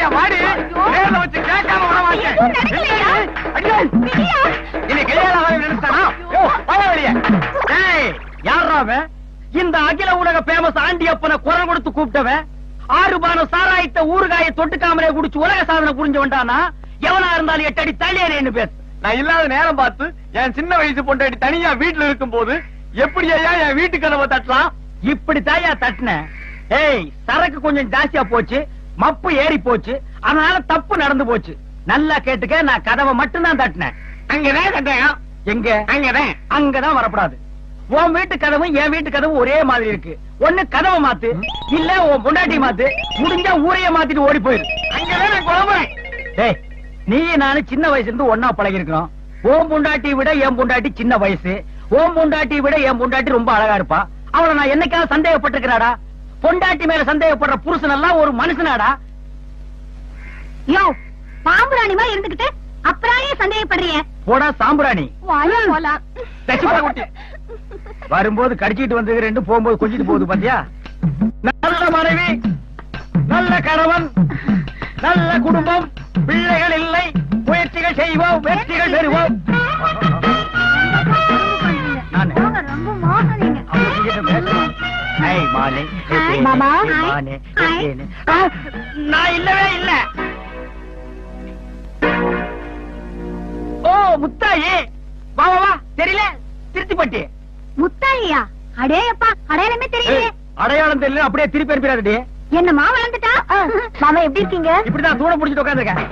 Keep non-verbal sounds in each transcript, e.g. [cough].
வாடியா வாடி நேர்ல வச்சு கேட்காம மாட்டேன். நினைச்சானா வெளிய. இந்த அகில உலக பேமஸ் ஆண்டியப்பனை குரல் கொடுத்து கூப்பிட்டவன் ஆறு பான சாராயத்தை ஊறுகாய தொட்டுக்காமலே குடிச்சு உலக சாதனை புரிஞ்சு வந்தானா? எவனா இருந்தாலும் எட்டு அடி தள்ளியறேன்னு பேசு. நான் இல்லாத நேரம் பார்த்து என் சின்ன வயசு பொண்டாட்டி தனியா வீட்டுல இருக்கும் போது எப்படி ஐயா என் வீட்டு கதவை தட்டலாம் இப்படி தாயா தட்டின? ஏய் சரக்கு கொஞ்சம் ஜாஸ்தியா போச்சு. மப்பு ஏறி போச்சு. அதனால தப்பு நடந்து போச்சு. நல்லா கேட்டுக்க நான் கதவை மட்டும்தான் தட்டினேன். அங்கதான் தட்டேன் எங்க? அங்கதான். அங்கதான் வரக்கூடாது உன் வீட்டு கதவும் என் வீட்டு கதவும் ஒரே மாதிரி இருக்கு. ஒண்ணு கதவை மாத்து இல்ல உன் பொண்டாட்டி மாத்து. முடிஞ்சா ஊரையே மாத்திட்டு ஓடி போயிரு. அங்கதான் நான் குழம்புறேன் டேய் நீ நானும் சின்ன வயசுல இருந்து ஒன்னா பழகி இருக்கிறோம் ஓம் பொண்டாட்டி விட என் பொண்டாட்டி சின்ன வயசு. ஓம் பொண்டாட்டி விட என் பொண்டாட்டி ரொம்ப அழகா இருப்பா. அவளை நான் என்னைக்காவது சந்தேகப்பட்டிருக்கிறாடா? பொண்டாட்டி மேல சந்தேகப்படுற புருஷன் எல்லாம் ஒரு மனுஷனாடா? யோ பாம்புராணிமா இருந்துகிட்டு அப்புறம் ஏன் சந்தேகப்படுறிய. போடா சாம்பிராணி. வரும்போது கடிச்சிட்டு வந்தது ரெண்டு போகும்போது கொஞ்சிட்டு போகுது பாத்தியா? நல்ல மனைவி நல்ல கணவன் நல்ல குடும்பம் பிள்ளைகள் இல்லை முயற்சிகள் செய்வோம் வெற்றிகள் பெறுவோம். மானே, மாமா. மானே, நான் இல்லவே இல்ல. ஓ முத்தாயி. வா வா வா. தெரியல. திருச்சிப்பட்டி முத்தாயியா? அடேயப்பா அடையாளமே தெரியலையே. ஏய், அடையாளம் தெரியல. அப்படியே திருப்பி அனுப்பிடாதடி. என்னம்மா வளர்ந்துட்டா மாமா எப்படி இருக்கீங்க? இப்படிதான் தூட புடிச்சிட்டு உட்காந்துருக்கேன்.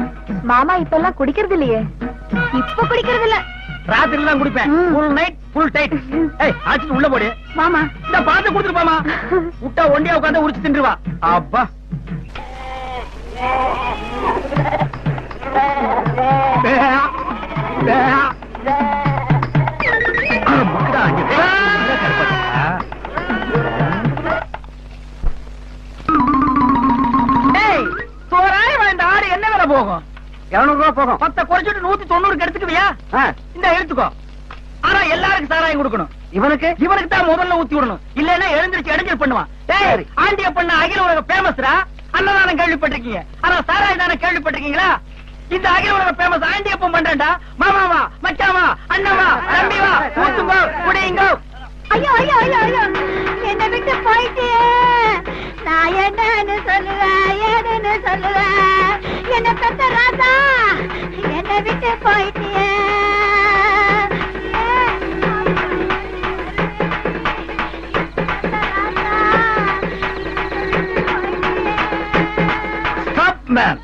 மாமா இப்ப எல்லாம் குடிக்கிறது இல்லையே இப்ப குடிக்கிறது இல்ல ராத்திரி தான் குடிப்பேன். ஃபுல் நைட் ஃபுல் டைட் ஏய் ஆச்சிட்டு உள்ள போடு. மாமா. இந்த பழத்தை கொடுத்துட்டு போமா [laughs] விட்டா ஒண்டியா உட்காந்து உரிச்சு தின்றுவா. அப்பா. ஊத்தி விடணும். இல்லன்னா எழுந்திருச்சு இடைஞ்சல் பண்ணுவான். டேய் ஆண்டிய பண்ண அகில உலக பேமஸ்ரா அன்னதானம் கேள்விப்பட்டிருக்கீங்க. ஆனா சாராயம் தானே கேள்விப்பட்டிருக்கீங்களா? இந்த அகில உலக பேமஸ் ஆண்டியப்பம் பண்றேன்டா. மாமாவா மச்சாவா அண்ணவா தம்பி வா. ஊத்துங்க குடியுங்க. ஐயோ ஐயோ ஐயோ ஐயோ. என்ன விட்டு போயிட்டே நான் என்னன்னு சொல்லுவேன் ஏதுன்னு சொல்லுவேன் என்ன பெத்த ராசா என்ன விட்டு போயிட்டே மேன்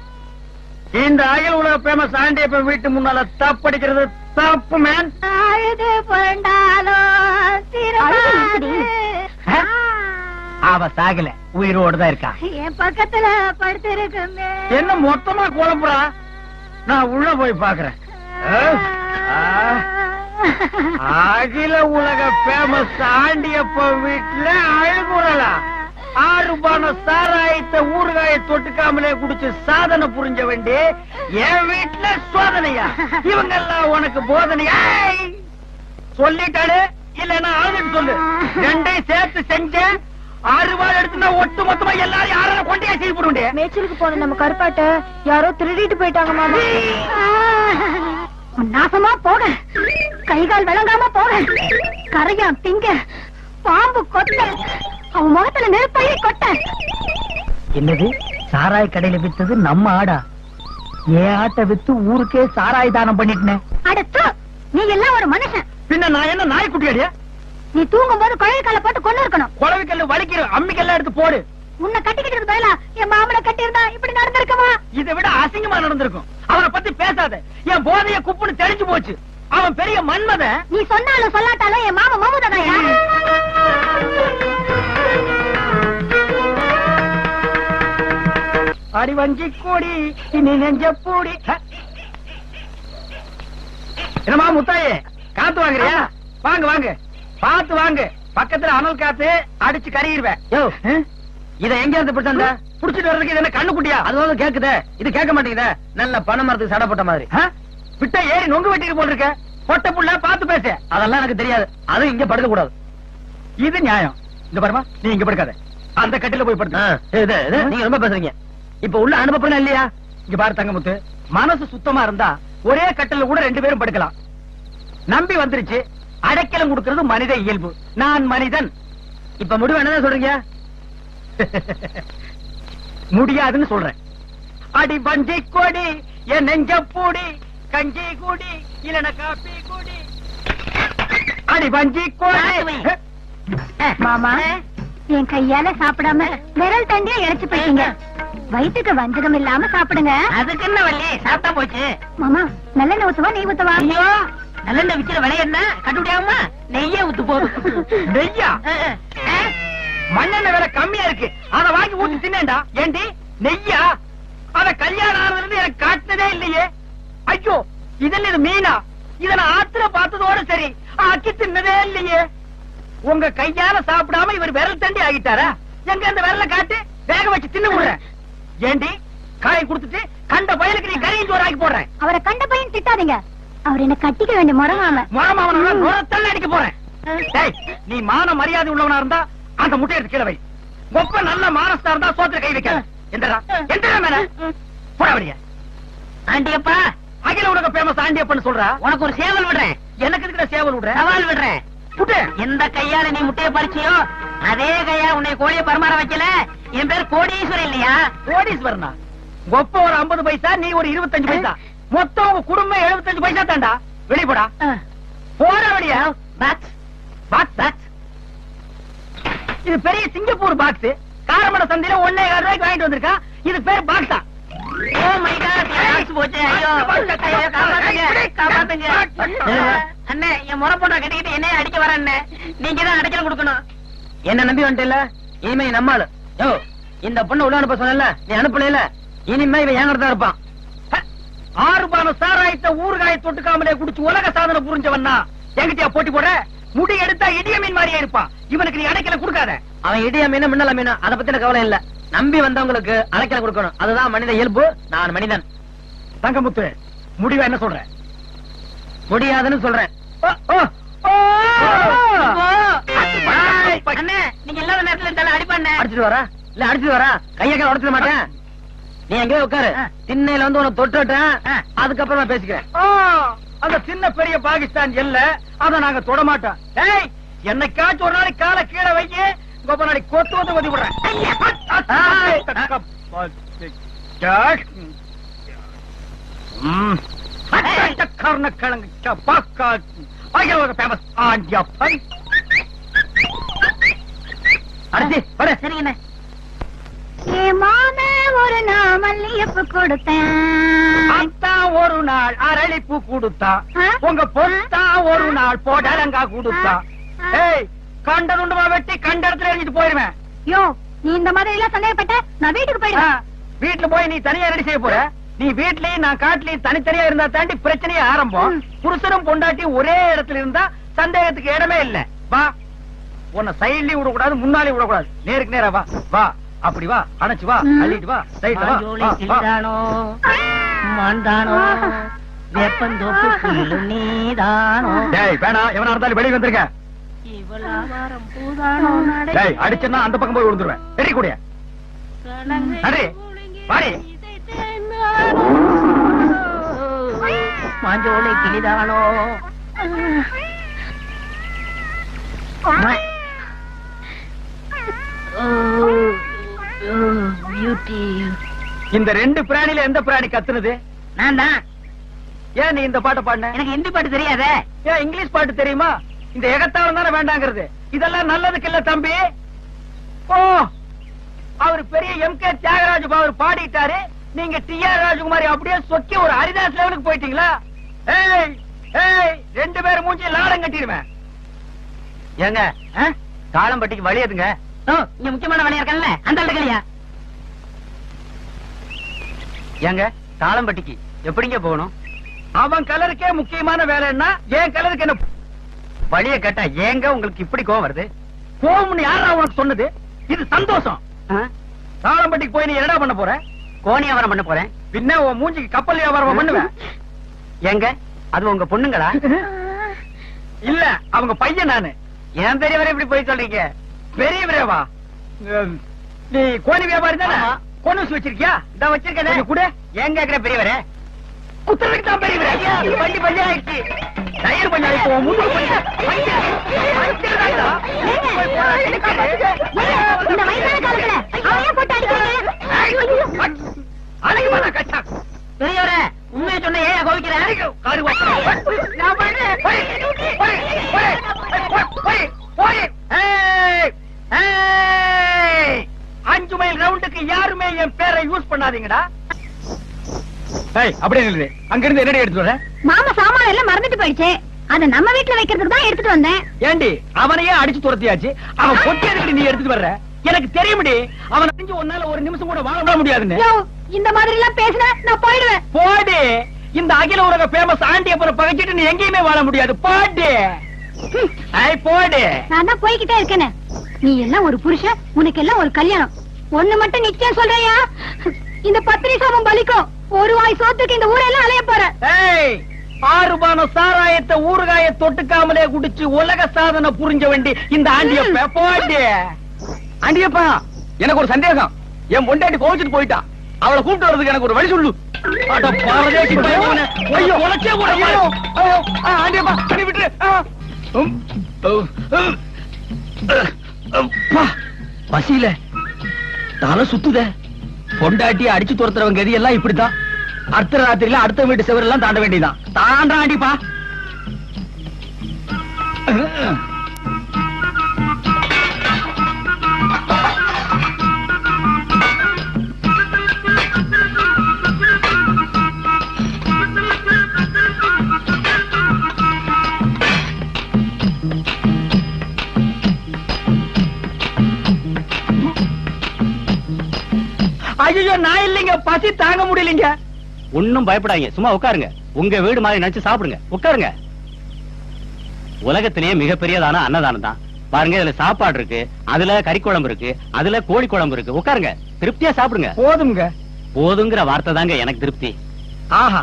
இந்த அகில உலக பேமஸ் ஆண்டியப்பன் வீட்டு முன்னால தப்படிக்கிறது தப்பு மேன்? அவ சாகல. உயிரோடு தான் இருக்கா. என் பக்கத்துல படுத்திருக்குமே. என்ன மொத்தமா குழம்புறா? நான் உள்ள போய் பாக்குறேன் அகில உலக பேமஸ் ஆண்டியப்ப வீட்டுல அழுகுறலா. ஆறு பான சாராயத்தை ஊறுகாய தொட்டுக்காமலே குடிச்சு சாதனை புரிஞ்ச வேண்டி என் வீட்டுல சோதனையா? இவங்க எல்லாம் உனக்கு போதனையா ஏய்! இல்லன்னா ஆளுன்னு சொல்லு. ரெண்டையும் சேர்த்து செஞ்சேன். ஆறு ரூபாய் எடுத்துனா ஒட்டு மொத்தமா எல்லாரும் யாரும் கொண்டே செய்ய போடுண்டே மேய்ச்சலுக்கு போன நம்ம கருப்பாட்ட யாரோ திருடிட்டு போயிட்டாங்க மாமா. நாசமா போக. கை கால் விளங்காம போக. கரையா திங்க பாம்பு கொத்த. அவன் முகத்துல நெருப்பையை கொட்ட என்னது? சாராய கடையில வித்தது நம்ம ஆடா. ஏன் ஆட்டை வித்து ஊருக்கே சாராய தானம் பண்ணிட்டேன். அடுத்து நீ எல்லாம் ஒரு மனுஷன். பின்ன நான் என்ன நாய்க்குட்டி அடியா? நீ தூங்கும் போது குழல் கால போட்டு கொண்டு இருக்கணும். குழவிக்கல்லு வலிக்கிற அம்மிக்கெல்லாம் எடுத்து போடு. உன்னை கட்டிக்கிட்டு பதிலா என் மாமனை கட்டியிருந்தா இப்படி நடந்திருக்குமா? இதை விட அசிங்கமா நடந்திருக்கும். அவனை பத்தி பேசாத. என் போதைய குப்புன்னு தெரிஞ்சு போச்சு. அவன் பெரிய மன்மதன் நீ சொன்னாலும் சொல்லாட்டாலும் என் மாமா மமுதனையா அடி வஞ்சி கூடி இனி நெஞ்ச பூடி. ஹ. என்னம்மா முத்தாயே காத்து வாங்குறியா? வாங்க வாங்க. பாத்து வாங்க. பக்கத்துல அனல் காத்து அடிச்சு கறிடுவேன் யோ. இத எங்க இருந்து பிடிச்சா புடிச்சிட்டு வர்றதுக்கு இது என்ன கண்ணு குட்டியா? அது வந்து கேக்குதே. இது கேட்க மாட்டேங்குதே. நல்ல பண மரத்துக்கு சடப்பட்ட மாதிரி. விட்டா ஏறி நொங்கு வெட்டிட்டு போல் இருக்க பொட்ட புள்ள பாத்து பேசு. அதெல்லாம் எனக்கு தெரியாது. அதுவும் இங்க படுக்க கூடாது இது நியாயம். இந்த பாருமா நீ இங்க படுக்காத. அந்த கட்டில போய் படுத்து நீங்க ரொம்ப பேசுறீங்க. இப்ப உள்ள அனுபவம் இல்லையா? இங்க பாரு தங்கமுத்து. மனசு சுத்தமா இருந்தா ஒரே கட்டில கூட ரெண்டு பேரும் படுக்கலாம். நம்பி வந்துருச்சு. அடைக்கலம் கொடுக்கிறது மனித இயல்பு. நான் மனிதன். இப்ப முடிவு என்னதான் சொல்றீங்க? [laughs] முடியாதுன்னு சொல்றேன். அடி பஞ்சை கொடி என் நெஞ்ச பூடி. கஞ்சி குடி இல்லன காப்பி குடி. அடி பஞ்சி கொடி. மாமா. என் கையால சாப்பிடாம விரல் தண்டியா இழைச்சு போயிட்டீங்க. வயிற்றுக்கு வஞ்சகம் இல்லாம சாப்பிடுங்க. அதுக்கு என்ன வள்ளி? சாப்பிட்டா போச்சு. மாமா நல்லெண்ணெய் ஊத்துவா நெய் ஊத்துவா? ஐயோ நல்லெண்ணெய் விக்கிற விலை என்ன? கண்டுபிடியாம நெய்யே ஊத்து போதும். நெய்யா. மண்ணெண்ணெய் விலை கம்மியா இருக்கு. அத வாங்கி ஊத்தி தின்னேன்டா. ஏண்டி நெய்யா? அத கல்யாணம் ஆனதுல இருந்து எனக்கு காட்டினதே இல்லையே. ஐயோ இதெல்லாம் இது மீனா? இத நான் ஆத்துல பார்த்ததோட சரி. ஆக்கி தின்னதே இல்லையே. உங்க கையால சாப்பிடாம இவர் விரல் தண்டி ஆகிட்டாரா? எங்க அந்த விரல காட்டு? வேக வச்சு தின்னு விடுறேன் ஏண்டி? காய் கொடுத்துட்டு கண்ட பயலுக்கு நீ கறியும் சோறு ஆக்கி போடுறேன் அவரை கண்ட பையன் திட்டாதீங்க. அவர் என்ன கட்டிக்க வேண்டிய முறமாம முறமாவன நுரத்தள்ள அடிக்க போறேன். நீ மான மரியாதை உள்ளவனா இருந்தா அந்த முட்டையை எடுத்து கீழ வை. ஒப்ப நல்ல மானஸ்தா இருந்தா சோத்துல கை வைக்காத. எந்தடா எந்தடா மேல? போடா ஆண்டியப்பா அகில உலக பேமஸ் ஆண்டியப்பன்னு சொல்றா? உனக்கு ஒரு சேவல் விடுறேன். எனக்கு இருக்கிற சேவல் விடுற? சவால் விடுறேன். புட்டு எந்த கையால நீ முட்டைய பறிச்சியோ அதே கையா உன்னை கோழிய பரிமாற வைக்கல. என் பேர் கோடீஸ்வரன் இல்லையா? கோடீஸ்வரனா? ஒப்ப ஒரு 50 பைசா நீ ஒரு 25 பைசா. மொத்தம் உங்க குடும்பம் 75 பைசா தாண்டா வெளிய போடா. போற வெளிய பாக்ஸ் பாக்ஸ் பாக்ஸ் இது பெரிய சிங்கப்பூர் பாக்ஸ் காரமட சந்தையில ஒன்னே கால் ரூபாய்க்கு வாங்கிட்டு வந்திருக்கா இது பேர் பாக்ஸா ஓ மை காட் போச்சு ஐயோ காப்பாத்துங்க காப்பாத்துங்க அண்ணே என் முறை கட்டிக்கிட்டு என்னைய அடிக்க வர அண்ணே நீங்க தான் அடைக்கல கொடுக்கணும் என்ன நம்பி வந்துட்டல இனிமே நம்மாளு யோ இந்த பொண்ணு உள்ள அனுப்ப சொன்னல நீ அனுப்பல இனிமே இவன் ஏங்கறதா இருப்பான். ஆறு பான சாராயத்தை ஊறுகாய தொட்டுக்காமலே குடிச்சு உலக சாதனை புரிஞ்சவன்னா என்கிட்டயா போட்டி போட முடி எடுத்தா இடிய மீன் மாதிரியே இருப்பான். இவனுக்கு நீ அடைக்கல கொடுக்காத. அவன் இடிய மீன் மின்னல மீன் அத பத்தின கவலை இல்ல. நம்பி வந்தவங்களுக்கு அடைக்கல கொடுக்கணும். அதுதான் மனித இயல்பு. நான் மனிதன். தங்கமுத்து முடிவா என்ன சொல்ற? முடியாதுன்னு சொல்றேன். நீங்க இல்லாத நேரத்துல இருந்தாலும் அடிப்பாண்ணே அடிச்சிட்டு வரா? இல்ல அடிச்சிட்டு வரா? கைய கால உடச்சிட மாட்டேன். நீ எங்கேயோ உட்காரு. திண்ணையில வந்து உனக்கு தொட்டுட்டேன். அதுக்கப்புறம் நான் பேசிக்கிறேன் அந்த சின்ன பெரிய பாகிஸ்தான் எல்ல அதை நாங்க தொடமாட்டோம். ஏய் என்னைக்காச்சும் ஒரு நாளைக்கு காலை கீழே வைக்க கோப நாளைக்கு கொத்து வந்து ஒதி விடுறேன். சரிங்க மாம ஒரு நாள் மல்லியப்பு கொடுத்தேன். ஒரு நாள் அரளிப்பூ கொடுத்தா ஆ? உங்க பொத்தா ஒரு நாள் போடலங்கா கொடுத்தா ஆ. ஏய் கண்ட துண்டமா வெட்டி கண்ட இடத்துல எரிஞ்சிட்டு போயிருவேன். யோ நீ இந்த மாதிரி எல்லாம் சந்தேகப்பட்ட நான் வீட்டுக்கு ஆ, போயிடுவேன் வீட்டுல போய் நீ தனியா ரெடி செய்ய போற. நீ வீட்லயும் நான் காட்டுலயும் தனித்தனியா இருந்தா தாண்டி பிரச்சனையே ஆரம்பம். ம். புருஷனும் பொண்டாட்டி ஒரே இடத்துல இருந்தா சந்தேகத்துக்கு இடமே இல்ல. வா. உன்னை சைட்லயும் விடக்கூடாது முன்னாலே விடக்கூடாது. நேருக்கு நேரா வா. வா. அப்படி வா அணைச்சு வா. அள்ளிட்டு வா சைட்ல வா, கிளிதானோ மாந்தானோ? வேப்பந்தோப்பு புல்லு நீதானோ? டேய் வேணாம் எவனா இருந்தாலும் வெளியே வந்திருக்க. இவளாவாரம் பூதானோ நடை? டேய் அடிச்சனா அந்த பக்கம் போய் விழுந்துருவேன். ரெடி கூடிய. நன்றி வாடி. மாஞ்சோலை கிளிதானோ? பியூட்டி இந்த ரெண்டு பிராணில எந்த பிராணி கத்துனது? நான் தான் ஏன் நீ இந்த பாட்டை பாடின? எனக்கு ஹிந்தி பாட்டு தெரியாதே. ஏன் இங்கிலீஷ் பாட்டு தெரியுமா? இந்த எகத்தாளம் தானே வேண்டாங்கிறது. இதெல்லாம் நல்லதுக்கு இல்ல தம்பி. ஓ அவர் பெரிய எம் கே தியாகராஜ அவர் பாடிட்டாரு. நீங்க டி ஆர் ராஜகுமாரி அப்படியே சொக்கி ஒரு ஹரிதாஸ் லெவலுக்கு போயிட்டீங்களா? ஏய் ஏய் ரெண்டு பேரும் மூஞ்சி லாடம் கட்டிடுவேன். ஏங்க காளம்பட்டிக்கு வழி எதுங்க? இங்க முக்கியமான வேலையா இருக்கல அந்த இடத்துலயா ஏங்க தாளம்பட்டிக்கு எப்படிங்க போகணும்? அவன் கலருக்கே முக்கியமான வேலைன்னா என் கலருக்கு என்ன வழிய கேட்டா ஏங்க உங்களுக்கு இப்படி கோவம் வருது? கோவம்னு யாரா உனக்கு சொன்னது? இது சந்தோஷம். தாளம்பட்டிக்கு போய் நீ என்னடா பண்ண போற? கோணி வியாபாரம் பண்ண போறேன். பின்ன உன் மூஞ்சிக்கு கப்பல் வியாபாரம் பண்ணுவேன். எங்க அது உங்க பொண்ணுங்களா? இல்ல அவங்க பையன் நானு. என் பெரியவரை இப்படி போய் சொல்றீங்க? பெரிய விரைவா நீ கோணி வியாபாரி தானே. கொண்டு வச்சு வச்சிருக்கியா இந்த வச்சிருக்கேன் கொடு. ஏன் கேக்குற பெரியவரே குத்துறதுக்கு தான் பெரியவரே. வண்டி பஞ்சர் ஆயிடுச்சு. டயர் பஞ்சர் ஆயிடுச்சு. உன் முதுகு பஞ்சர். பஞ்சர். பஞ்சர் தான்டா. பண்ணாதீங்கடா. அப்படியே நில்லுது அங்க இருந்து என்னடி எடுத்து வர? மாமா சாமான எல்லாம் மறந்துட்டு போயிடுச்சு. அத நம்ம வீட்டுல வைக்கிறதுக்கு தான் எடுத்துட்டு வந்தேன். ஏண்டி அவனையே அடிச்சு துரத்தியாச்சு. அவன் பொட்டி எதுக்கு நீ எடுத்துட்டு வர்ற? எனக்கு தெரியும்டி அவன் அறிஞ்சு உன்னால ஒரு நிமிஷம் கூட வாழ விட முடியாதுன்னு. யோ, இந்த மாதிரி எல்லாம் பேசுன நான் போயிடுவேன். போடு. இந்த அகில உலக பேமஸ் ஆண்டியப்பனை பகைச்சிட்டு நீ எங்கேயுமே வாழ முடியாது. போடு. ஐ போடு. நான் தான் போய்கிட்டே இருக்கேனே. நீ எல்லாம் ஒரு புருஷன் உனக்கு எல்லாம் ஒரு கல்யாணம். ஒண்ணு மட்டும் நிச்சயம் சொல்றியா இந்த பத்திரி சாபம் பலிக்கும். ஒரு வாய் சோத்துக்கு இந்த ஊரெல்லாம் அலைய போற. ஏய் ஆறு பானம் சாராயத்தை ஊறுகாய தொட்டுக்காமலே குடிச்சு உலக சாதனை புரிஞ்ச வேண்டி இந்த ஆண்டியப்ப. போடு ஆண்டியப்பா எனக்கு ஒரு சந்தேகம். என் பொண்டாட்டி கோவிச்சுட்டு போயிட்டான் அவளை கூப்பிட்டு வர்றதுக்கு எனக்கு ஒரு வழி சொல்லு. பசியில. தலை சுத்துதே. பொண்டாட்டி அடிச்சு துரத்துறவங்க கதி எல்லாம் இப்படித்தான். அர்த்த ராத்திரியில அடுத்த வீட்டு செவரெல்லாம் தாண்ட வேண்டியதான் தாண்டாண்டிப்பா ஐயோ நான் இல்லைங்க பசி தாங்க முடியலைங்க. ஒண்ணும் பயப்படாதீங்க. சும்மா உட்காருங்க. உங்க வீடு மாதிரி நினைச்சு சாப்பிடுங்க. உட்காருங்க. உலகத்திலேயே மிகப்பெரியதான அன்னதானம் தான். பாருங்க இதுல சாப்பாடு இருக்கு அதுல கறி குழம்பு இருக்கு அதுல கோழி குழம்பு இருக்கு. உட்காருங்க. திருப்தியா சாப்பிடுங்க. போதுங்க போதுங்கிற வார்த்தை தாங்க எனக்கு திருப்தி. ஆஹா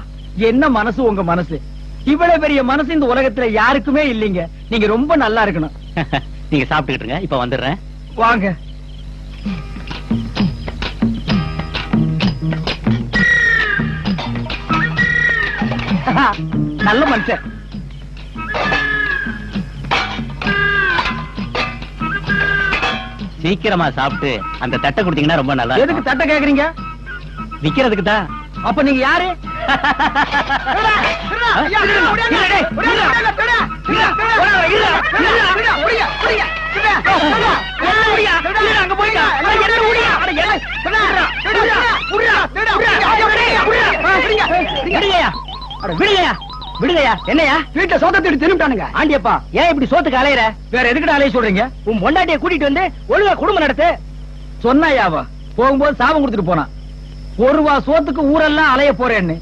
என்ன மனசு உங்க மனசு? இவ்வளவு பெரிய மனசு இந்த உலகத்துல யாருக்குமே இல்லைங்க. நீங்க ரொம்ப நல்லா இருக்கணும். [laughs] நீங்க சாப்பிட்டுக்கிட்டு இருங்க இப்ப வந்துடுறேன். வாங்க. நல்ல மனுஷன் சீக்கிரமா சாப்பிட்டு அந்த தட்டை கொடுத்தீங்கன்னா ரொம்ப நல்லா எதுக்கு தட்டை கேக்குறீங்க விக்கிறதுக்கு தான் அப்ப நீங்க யாரு என்னையா வீட்டுல சோத்த தேடி திரும்பிட்டானுங்க. ஆண்டியப்பா ஏன் இப்படி சோத்துக்கு அலையற? வேற எதுக்கிட்ட அலைய சொல்றீங்க? உன் பொண்டாட்டிய கூட்டிட்டு வந்து ஒழுங்கா குடும்பம் நடத்து. சொன்னாயாவா போகும்போது சாபம் கொடுத்துட்டு போனான் ஒரு ரூபா சோத்துக்கு ஊரெல்லாம் அலைய போறேன்னு.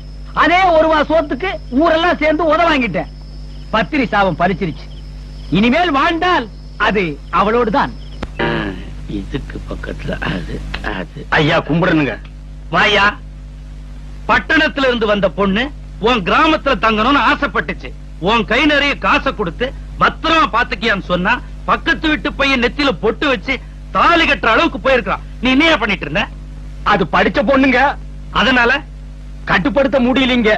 அதே ஒரு ரூபா சோத்துக்கு ஊரெல்லாம் சேர்ந்து உத வாங்கிட்டேன். பத்திரி சாபம் பறிச்சிருச்சு. இனிமேல் வாழ்ந்தால் அது அவளோடு தான் இதுக்கு பக்கத்துல அது அது. ஐயா கும்பிடணுங்க வாயா பட்டணத்துல இருந்து வந்த பொண்ணு உன் கிராமத்துல தங்கணும்னு ஆசைப்பட்டுச்சு. உன் கை நிறைய காசை கொடுத்து பத்திரமா பாத்துக்கியான்னு சொன்னா பக்கத்து வீட்டு பையன் நெத்தியில பொட்டு வச்சு தாலி கட்டுற அளவுக்கு போயிருக்கான் நீ என்ன பண்ணிட்டு இருந்த? அது படிச்ச பொண்ணுங்க. அதனால? கட்டுப்படுத்த முடியலீங்க.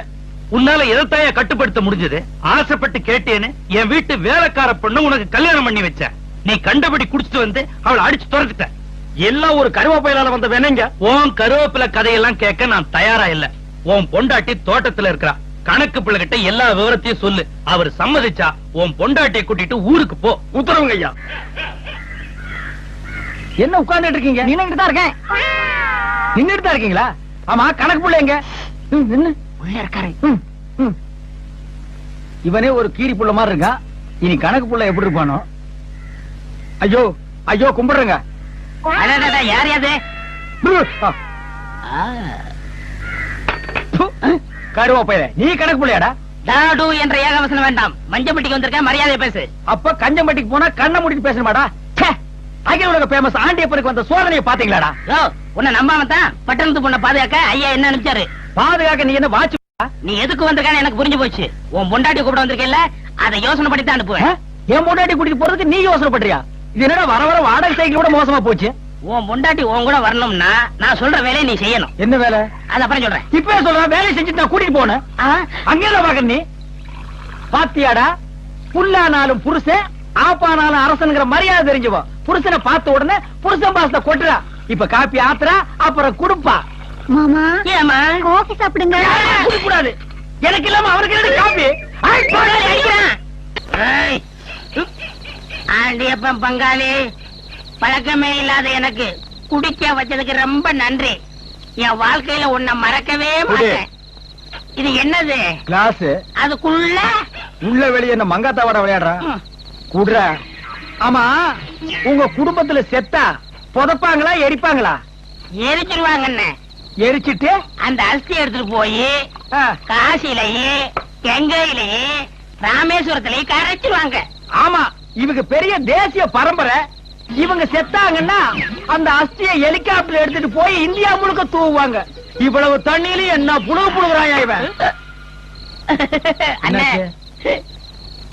உன்னால எதைத்தாய கட்டுப்படுத்த முடிஞ்சது? ஆசைப்பட்டு கேட்டேன்னு என் வீட்டு வேலைக்கார பொண்ணு உனக்கு கல்யாணம் பண்ணி வச்ச நீ கண்டபடி குடிச்சிட்டு வந்து அவளை அடிச்சு துரத்துட்ட. எல்லாம் ஒரு கருவேப்பிலால வந்த வேணுங்க உன் கருவேப்பில கதையெல்லாம் கேட்க நான் தயாரா இல்ல. உன் பொண்டாட்டி தோட்டத்துல இருக்கிறா. கணக்கு பிள்ளைகிட்ட எல்லா விவரத்தையும் சொல்லு. அவர் சம்மதிச்சா உன் பொண்டாட்டியை கூட்டிட்டு ஊருக்கு போ. உத்தரவுங்க ஐயா. என்ன உட்கார்ந்துட்டு இருக்கீங்க? நின்னுட்டு தான் இருக்கேன். நின்னுட்டு தான் இருக்கீங்களா? ஆமா கணக்கு புள்ள எங்க? நின்னு. உள்ள இருக்காரு. இவனே ஒரு கீரி புள்ள மாதிரி இருக்கான் இனி கணக்கு புள்ள எப்படி இருப்பானோ? ஐயோ ஐயோ கும்பிடுறேங்க. யார் யாது கருவாப்பையில நீ கணக்கு புள்ளையாடா. டாடு என்ற ஏகவசனம் வேண்டாம். மஞ்சப்பட்டிக்கு வந்திருக்கேன் மரியாதை பேசு. அப்ப கஞ்சம்பட்டிக்கு போனா கண்ணை மூடிட்டு பேசணுமாடா? அகில உலக பேமஸ் ஆண்டியப்பனுக்கு வந்த சோதனையை பாத்தீங்களாடா யோ உன்னை நம்பாம தான் பட்டணத்து பொண்ணை பாதுகாக்க ஐயா என்ன அனுப்பிச்சாரு பாதுகாக்க நீ என்ன வாட்ச் நீ எதுக்கு வந்திருக்கான்னு எனக்கு புரிஞ்சு போச்சு. உன் பொண்டாட்டி கூப்பிட வந்திருக்கேல்ல அதை யோசனை பண்ணி தான் அனுப்புவேன் என் பொண்டாட்டி கூட்டிட்டு போறதுக்கு நீ யோசனை பண்றியா இது என்னடா வர வர வாடகை சைக்கிள் கூட மோசமா போச்சு? உன் பொண்டாட்டி உன் கூட வரணும்னா நான் சொல்ற வேலையை நீ செய்யணும். என்ன வேலை? அது அப்புறம் சொல்றேன். இப்பவே சொல்றேன் வேலையை செஞ்சுட்டு நான் கூட்டிட்டு போனேன்? அங்கேதான் பாக்குற நீ? பாத்தியாடா? புல்லானாலும் புருஷன் ஆப்பானாலும் அரசனுங்கிற மரியாதை தெரிஞ்சுவோ புருஷனை பார்த்த உடனே புருஷன் பாசத்தை கொட்டுறா. இப்ப காப்பி ஆத்துறா அப்புறம் குடுப்பா. மாமா ஏம்மா? காஃபி சாப்பிடுங்க. குடிக்க கூடாது எனக்கு இல்லாம அவருக்கு காப்பி. ஏய். ஆண்டியப்பன் பங்காளி. பழக்கமே இல்லாத எனக்கு குடிக்க வச்சதுக்கு ரொம்ப நன்றி. என் வாழ்க்கையில உன்னை மறக்கவே. மாட்டேன். இது என்னது? கிளாஸ். அதுக்குள்ள? உள்ள வெளிய என்ன மங்காத்தா வட விளையாடுறா. குடுற. ஆமா உங்க குடும்பத்துல செத்தா புதைப்பாங்களா எரிப்பாங்களா? எரிச்சிருவாங்கண்ணே எரிச்சிட்டு? அந்த அரிசி எடுத்துட்டு போய் காசிலேயே கங்கையிலேயே ராமேஸ்வரத்திலேயே கரைச்சிருவாங்க. ஆமா இவங்க பெரிய தேசிய பரம்பரை. இவங்க செத்தாங்கன்னா அந்த அஸ்தியை ஹெலிகாப்டர் எடுத்துட்டு போய் இந்தியா முழுக்க தூவுவாங்க. இவ்வளவு தண்ணியிலும் என்ன புழுகு புழுகுறாயா இவன்?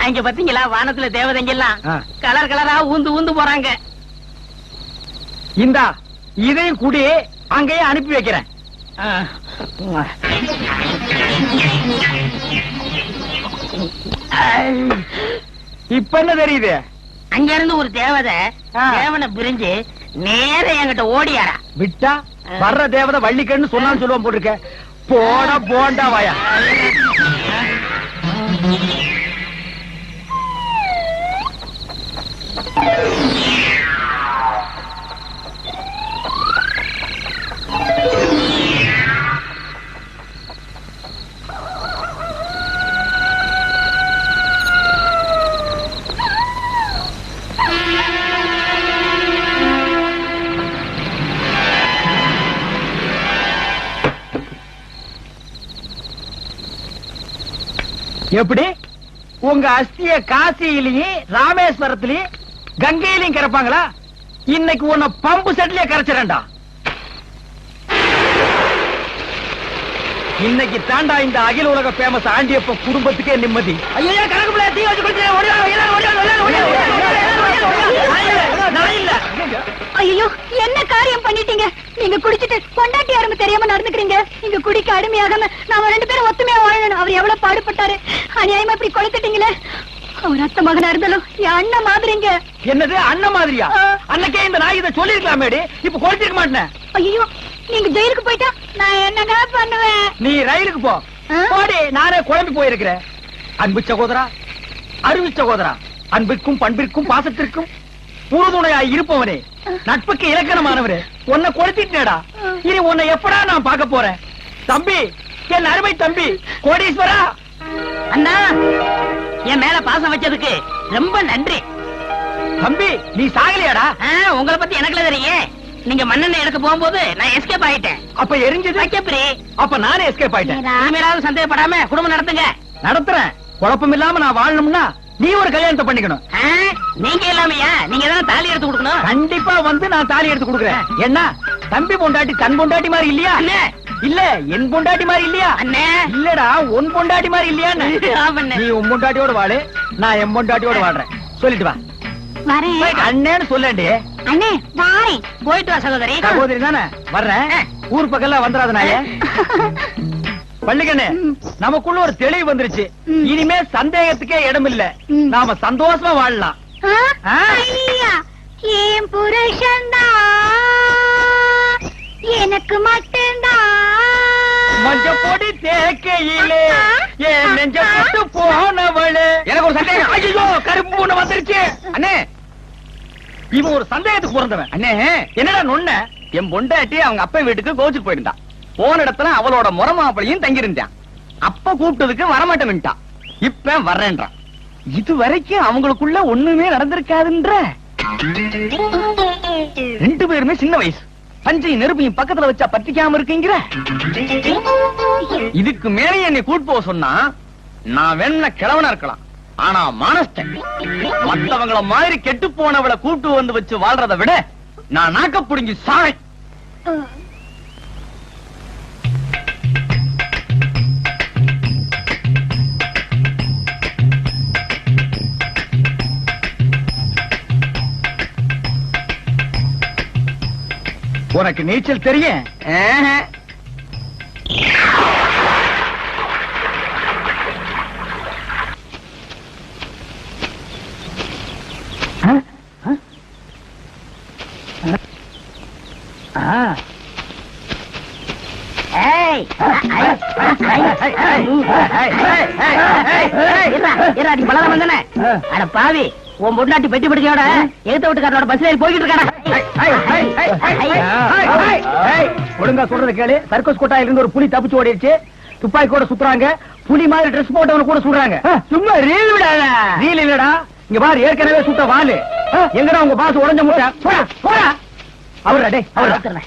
அங்க பாத்தீங்களா வானத்துல தேவதைங்க எல்லாம். கலர் கலரா ஊந்து ஊந்து போறாங்க. இந்தா இதையும் குடி அங்கேயே அனுப்பி வைக்கிறேன். இப்ப என்ன தெரியுது? அங்க இருந்து ஒரு தேவதை. தேவனை பிரிஞ்சு நேர என்கிட்ட ஓடியாரா? விட்டா? வர்ற தேவதை வள்ளிக்கன்னு சொன்னான்னு சொல்லுவான் போட்டிருக்க. போட போண்டா வாயா. எப்படி? உங்க அஸ்திய காசியிலையும் ராமேஸ்வரத்திலையும் கங்கையிலையும் கரைப்பாங்களா? இன்னைக்கு உன்னை பம்பு செட்லயே கரைச்சிடண்டா இன்னைக்கு தாண்டா இந்த அகில உலக பேமஸ் ஆண்டியப்ப குடும்பத்துக்கே நிம்மதி. ஐயோ கணக்கு தீ வச்சு நான் இல்ல. ஐயோ என்ன காரியம் பண்ணிட்டீங்க? நீங்க குடிச்சிட்டு பொண்டாட்டி அருமை தெரியாம நடந்துக்கிறீங்க? நீங்க குடிக்க அடிமையாகாம நாம ரெண்டு பேரும் ஒத்துமையா வாழணும் அவர் எவ்வளவு பாடுபட்டாரு? அநியாயமா இப்படி கொளுத்துட்டீங்களே? அவர் அத்த மகனா இருந்தாலும் என் அண்ணன் மாதிரிங்க. என்னது அண்ணன் மாதிரியா. அன்னைக்கே இந்த நாய் இதை சொல்லிருக்கலாமேடி இப்ப கொடுத்திருக்க மாட்டேன். ஐயோ நீங்க ஜெயிலுக்கு போயிட்டா நான் என்னங்க பண்ணுவேன்? நீ ரயிலுக்கு போ? போடி நானே குழம்பி போயிருக்கிறேன். அன்பு சகோதரா அருவி சகோதரா அன்பிற்கும் பண்பிற்கும் பாசத்திற்கும் உறுதுணையாய் இருப்பவனே. நட்புக்கு இலக்கணமானவரே உன்னை கொடுத்திட்டேடா இனி உன்னை எப்படா நான் பார்க்க போறேன்? தம்பி என் அருமை தம்பி கோடீஸ்வரா. அண்ணா என் மேல பாசம் வச்சதுக்கு ரொம்ப நன்றி. தம்பி நீ சாகலையாடா? உங்களை பத்தி எனக்குல தெரியும் நீங்க மண்ணெண்ணெய் எடுக்க போகும்போது நான் எஸ்கேப் ஆயிட்டேன். அப்ப எரிஞ்சது? வைக்கப்பரி அப்ப நானே எஸ்கேப் ஆயிட்டேன். இனிமேலாவது சந்தேகப்படாம குடும்பம் நடத்துங்க. நடத்துறேன். குழப்பம் இல்லாம நான் வாழணும்னா நீ ஒரு கல்யாணத்தை பண்ணிக்கணும். நீங்க இல்லாமையா? நீங்க தானே தாலி எடுத்து கொடுக்கணும்? கண்டிப்பா வந்து நான் தாலி எடுத்து கொடுக்குறேன். என்ன தம்பி பொண்டாட்டி தன் பொண்டாட்டி மாதிரி இல்லையா. இல்ல என் பொண்டாட்டி மாதிரி இல்லையா? அண்ணே! இல்லடா உன் பொண்டாட்டி மாதிரி ஆமாண்ணே. நீ உன் பொண்டாட்டியோட வாழு நான் என் பொண்டாட்டியோட வாழ்றேன். சொல்லிட்டு வா. அண்ணேன்னு சொல்லேண்டி அண்ணே போயிட்டு வா சகோதரி. சகோதரி தானே? வர்றேன். ஊர் பக்கம்லாம் வந்துடாத [laughs] பள்ளிக்கண்ணு நமக்குள்ள ஒரு தெளிவு வந்துருச்சு. இனிமே சந்தேகத்துக்கே இடம் இல்ல. நாம சந்தோஷமா வாழலாம். புருஷன்தான் எனக்கு மட்டும்தான் மஞ்ச பொடி தேக்கையிலே என் நெஞ்ச போட்டு போனவளே. எனக்கு ஒரு சந்தேகம். ஐயோ கருப்பு வந்துருச்சு. அண்ணே. இவன் ஒரு சந்தேகத்துக்கு பிறந்தவன் அண்ணே. என்னடா நொண்ண என் பொண்டாட்டி அவங்க அப்பா வீட்டுக்கு கோச்சுக்கு போயிருந்தான் போன இடத்துல அவளோட முறை மாப்பிளையும் தங்கியிருந்தான். அப்ப கூப்பிட்டதுக்கு வரமாட்டேன்ட்டான் இப்ப வர்றேன்றான். இது வரைக்கும் அவங்களுக்குள்ள ஒண்ணுமே நடந்திருக்காதுன்ற. ரெண்டு பேருமே சின்ன வயசு. பஞ்சையும் நெருப்பையும் பக்கத்துல வச்சா பத்திக்காம இருக்கீங்கிற. இதுக்கு மேலே என்னை கூட்டு போக சொன்னா நான் வேணா கிழவனா இருக்கலாம். ஆனா மானஸ்டன் மத்தவங்கள மாதிரி கெட்டு போனவளை கூட்டு வந்து வச்சு வாழ்றதை விட நான் நாக்க புடுங்கி சாய் உனக்கு நீச்சல் தெரியும் பாவி உன் பொண்டாட்டி பெட்டி பிடிச்சோட எகுத்த வீட்டுக்காரனோட பஸ்ல ஏறி போய்கிட்டு இருக்காடா ஒழுங்கா சொல்றது கேளு. சர்க்கஸ் கொட்டாயில இருந்து ஒரு புலி தப்பிச்சு ஓடிடுச்சு. துப்பாக்கி கூட சுத்துறாங்க. புலி மாதிரி ட்ரெஸ் போட்டவன கூட சுடுறாங்க. சும்மா ரீல் விடாத. ரீல் இல்லடா. இங்க பாரு ஏற்கனவே சுட்ட வாலு. எங்கடா உங்க பாஸ் உடைஞ்ச முட்டை? போடா போடா. அவர்டா டேய் அவர்டா.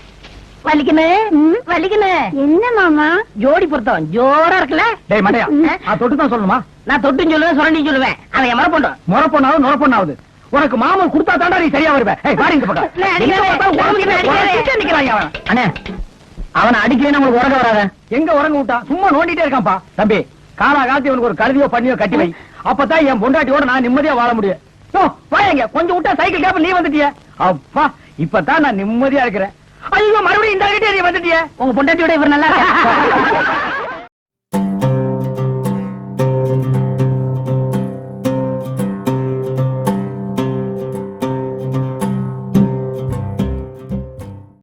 வலிக்குன்னு வலிக்குன்னு என்ன மாமா? ஜோடி பொருத்தம். ஜோரா இருக்குல்ல? டேய் மண்டையா நான் தொட்டு தான் சொல்லணுமா? நான் தொட்டும் சொல்லுவேன் சுரண்டி சொல்லுவேன். அவன் என் மரப்பொண்டம் முறை பொண்ணாவது நுற பொண்ணாவது உனக்கு மாமன் கொடுத்தா தாண்டா நீ சரியா வருவ. ஏய் பாரு இந்த பக்கம். அண்ணே அவனை அடிக்கவே நம்மளுக்கு உறங்க வராத. எங்க உறங்க விட்டா? சும்மா நோண்டிட்டே இருக்கான்ப்பா. தம்பி காலா காலத்தி அவனுக்கு ஒரு கழுதியோ பண்ணியோ கட்டி வை. அப்பதான் என் பொண்டாட்டியோட நான் நிம்மதியா வாழ முடியும். யோ, வாயேங்க. கொஞ்சம் விட்டா சைக்கிள் கேப்ப நீ வந்துட்டிய. அப்பா இப்பதான் நான் நிம்மதியா இருக்கிறேன். ஐயோ மறுபடியும் இந்த வந்துட்டிய உங்க பொண்டாட்டியோட இவர் நல்லா? [laughs]